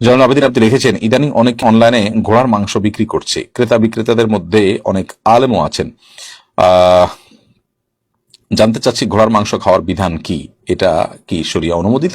জনাল আবেদিন আপনি লিখেছেন ইদানিং অনেক অনলাইনে ঘোড়ার মাংস বিক্রি করছে। ক্রেতা বিক্রেতাদের মধ্যে অনেক আলেমও আছেন। জানতে চাচ্ছি ঘোড়ার মাংস খাওয়ার বিধান কি? এটা কি সরিয়া অনুমোদিত?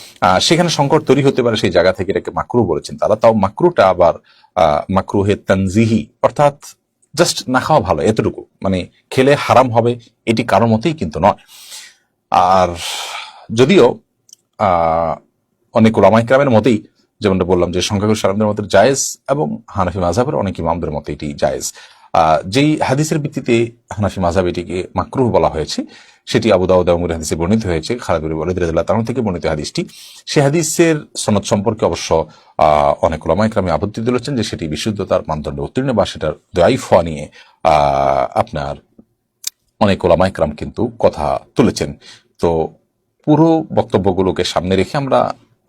সেখানে সংকট তৈরি হতে পারে সেই জায়গা থেকে এটাকে মাকরু বলেছেন তারা। তাও মাকরুটা আবার মাকরুহে তানজিহি, অর্থাৎ জাস্ট না খাওয়া ভালো, এতটুকু। মানে খেলে হারাম হবে, এটি কারোর মতেই কিন্তু নয়। আর যদিও অনেক ওলামাই ক্রামের মতেই, যেমনটা বললাম যে সংখ্যাগরিষ্ঠ আলমদের মতে জায়েজ এবং হানাফি মাঝাবের অনেক ইমামদের মতে এটি জায়েজ। যেই হাদিসের ভিত্তিতে হানাফি মাঝাব এটিকে মাকরুহ বলা হয়েছে, সেটি আবু দাউদ এবং হাদিসে বর্ণিত হয়েছে। খালাদুর বলিদ রাদিয়াল্লাহু তাআলা থেকে বর্ণিত হাদিসটি। সে হাদিসের সনদ সম্পর্কে অবশ্য অনেক ওলামাই ক্রামে আপত্তি তুলেছেন যে সেটি বিশুদ্ধতার মানদণ্ড উত্তীর্ণ বা সেটার দয়াইফ নিয়ে আপনার অনেক ওলামাই ক্রাম কিন্তু কথা তুলেছেন। তো পুরো বক্তব্যগুলোকে সামনে রেখে আমরা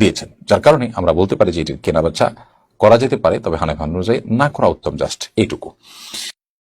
দিয়েছেন, যার কারণে আমরা বলতে পারি যে এটির কেনাবেচা করা যেতে পারে, তবে হানাফান অনুযায়ী না করা উত্তম, জাস্ট এইটুকু